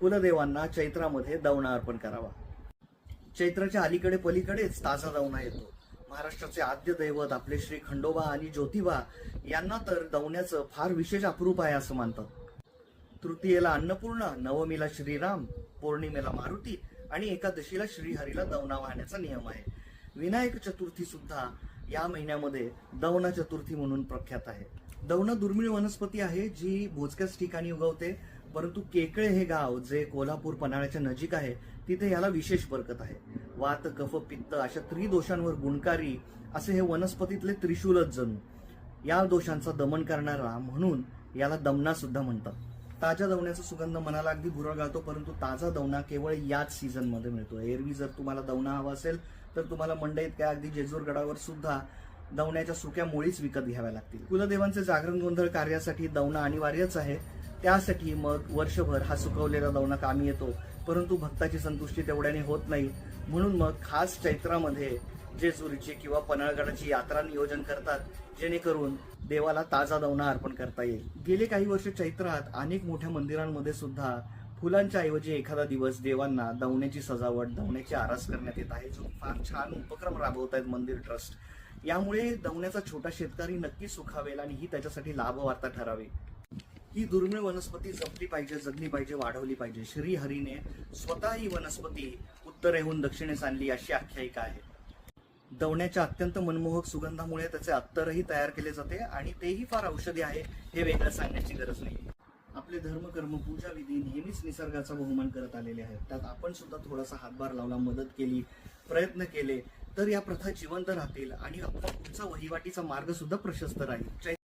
कुलदेवांना चैत्रामध्ये दवणा अर्पण करावा. चैत्राच्या अलीकडे पलीकडेच ताजा दवणा येतो. महाराष्ट्राचे आद्य दैवत आपले श्री खंडोबा आणि ज्योतिबा यांना तर दवण्याचं फार विशेष अप्रूप आहे असं मानतात. तृतीयेला अन्नपूर्णा नवमीला श्रीराम पौर्णिमेला मारुती आणि एकादशीला श्रीहरीला दवना वाहण्याचा नियम आहे. विनायक चतुर्थी सुद्धा या महिन्यामध्ये दवना चतुर्थी म्हणून प्रख्यात आहे. दवना दुर्मिळ वनस्पती आहे जी भोजक्याच ठिकाणी उगवते. परंतु केकळे हे गाव जे कोल्हापूर पन्हाळ्याच्या नजीक आहे तिथे याला विशेष बरकत आहे. वात कफ पित्त अशा त्रिदोषांवर गुणकारी असे हे वनस्पतीतले त्रिशूलच जणू. या दोषांचा दमन करणारा म्हणून याला दमना सुद्धा म्हणतात. ताज्या दवण्याचा सुगंध मनाला अगदी भुरळ घालतो परंतु ताजा दवना केवळ याच सीझनमध्ये मिळतो एरवी जर तुम्हाला दवना हवा असेल तर तुम्हाला मंडईत काय अगदी जेजूरगडावर सुद्धा दवण्याच्या सुक्या मुळीच विकत घ्याव्या लागतील. कुलदेवांचे जागरण गोंधळ कार्यासाठी दवना अनिवार्यच आहे. त्यासाठी मग वर्षभर हा सुकवलेला दवना कामी येतो. परंतु भक्ताची संतुष्टी तेवढ्याने होत नाही. म्हणून मग खास चैत्रामध्ये जेजुरीची किंवा पन्हाळगडाची यात्रा नियोजन करतात जेणेकरून देवाला ताजा दवना अर्पण करता येईल. गेले काही वर्ष चैत्रात अनेक मोठ्या मंदिरांमध्ये सुद्धा फुलांच्या ऐवजी एखादा दिवस देवांना दवण्याची सजावट दवण्याची आरास करण्यात येत आहे. जो फार छान उपक्रम राबवत आहेत मंदिर ट्रस्ट. यामुळे दवण्याचा छोटा शेतकरी नक्की सुखावेल आणि ही त्याच्यासाठी लाभवार्ता ठरावी. ही दुर्मिळ वनस्पती जपली पाहिजे जगली पाहिजे वाढवली पाहिजे. श्रीहरीने स्वतः ही वनस्पती उत्तरेहून दक्षिणेस आणली अशी आख्यायिका आहे. दवण्याच्या अत्यंत मनमोहक सुगंधामुळे त्याचे अत्तरही तयार केले जाते आणि तेही फार औषधी आहे हे वेगळं सांगण्याची गरज नाही. आपले धर्म कर्म पूजा विधी नेहमीच निसर्गाचा बहुमान करत आलेले आहेत. त्यात आपण सुद्धा थोडासा हातभार लावला मदत केली प्रयत्न केले तर या प्रथा जिवंत राहतील आणि आपला पुढचा वहिवाटीचा मार्ग सुद्धा प्रशस्त राहील.